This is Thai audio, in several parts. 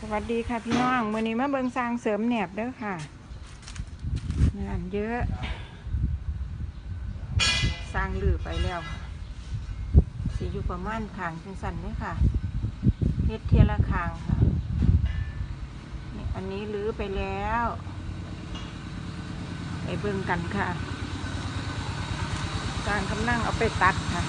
สวัสดีค่ะพี่น้องวันนี้มาเบิงสร้างเสริมแหนบเด้อค่ะงานเยอะ สร้างลือไปแล้วสีอยู่ประมาณขางจังสันเลยค่ะเฮ็ดเทียละคางค่ะนี่อันนี้ลื้อไปแล้วไปเบิ่งกันค่ะสร้างกำลังเอาไปตัดค่ะ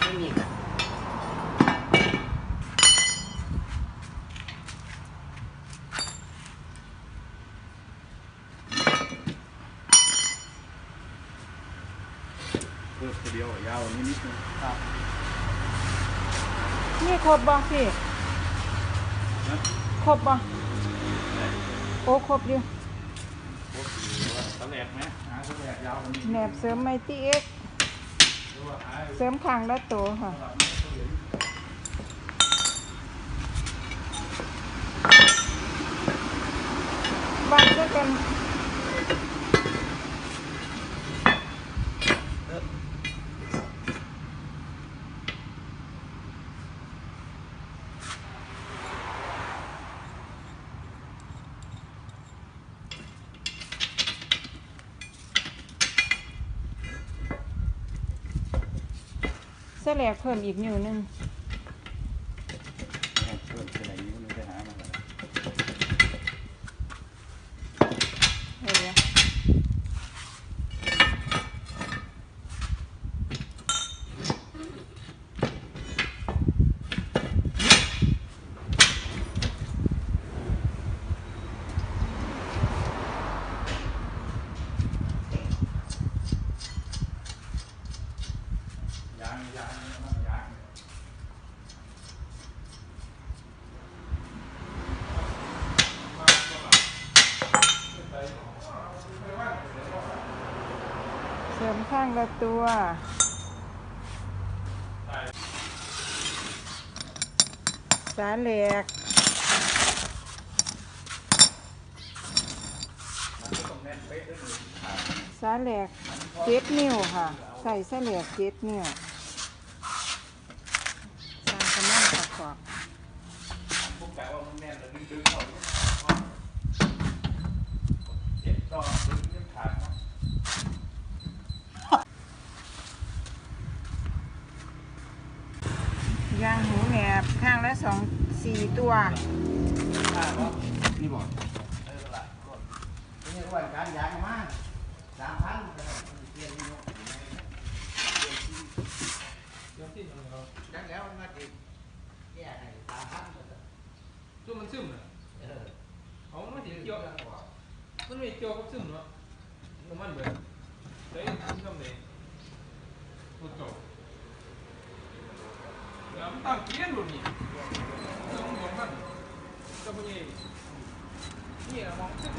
ไม่มีกัน เพิ่มตัวเดียวยาวนิดนิดนึงครับนี่ครบบ่พี่ นะครบบ่โอ้ครบอยู่โอ้โหว่าตะแหลกไหมหาตะแหลกยาวกว่านี้แหนบเสริมไมตีเอ็กหรือว่าหาเสริมข้างละตัวค่ะสำหรับไม่ต้องเหลือวางก็เป็น สแลกเพิ่มอีกนิ้วหนึ่ง เพิ่มอะไรนี้มันไปหามาแล้ว เห็นไหม ยางยางยางเสริมข้างละตัวสาเหล็กสาแหลกเจ็ดนิ้วค่ะ ใส่สาแหลกเจ็ดนิ้ว ยางหูแหนบข้างละสองสี่ตัว นี่บอกนี่อ้วนการยางมากสามพันเปลี่ยนยกจักแล้วมาติดแก้ให้สามพัน ตัวมันซึมน่ะเออเขามันถึงเกี่ยวกันกว่ามันไม่เกี่ยวกับซึมเนาะน้ำมันเบิดใช้ซึมทำเลยตัวโตแล้วมันตั้งเกียนรุ่นนี้ซึมของมันก็พวกนี้นี่มองซึม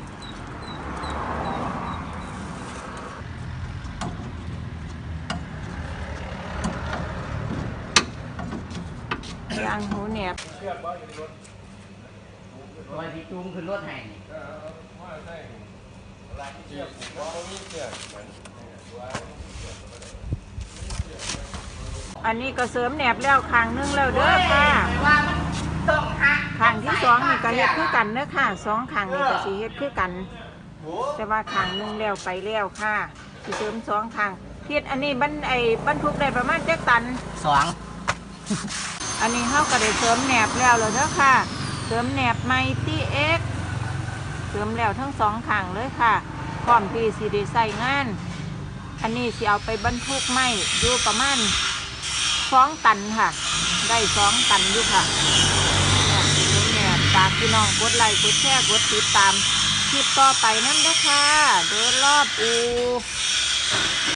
ยาง หูแหนบเชือกบ่อยู่ในรถไว้ที่จูงขึ้นรถให้นี่เออว่าใช่เวลาที่เชือกผมว่าเขามีเชือกเหมือนตัวอันนี้ก็เสริมแหนบแล้วข้างหนึงแล้วเด้อค่ะว่ามันต้องหักข้างที่สองนี่ก็เฮ็ดคือกันเด้อค่ะสองข้างนี่ก็สิเฮ็ดคือกันโอ้แต่ว่าข้างหนึงแล้วไปแล้วค่ะสิเสริมสองข้างเฮ็ดอันนี้บรรไอ้บรรทุกได้ประมาณจักตันสองอันนี้เขาก็ได้เสริมแหนบแล้วเลยเด้อค่ะ เสริมแหนบไมตี้เอ็กเสริมแล้วทั้งสองข้างเลยค่ะพร้อมที่สิได้ใส่งาน อันนี้สิเอาไปบรรทุกไม้อยู่ประมาณสองตันค่ะ ได้สองตันอยู่ค่ะเนี่ยเสริมแหนบฝากพี่น้องกดไลค์กดแชร์กดติดตามคลิปต่อไปนั่นเด้อค่ะเดินรอบอู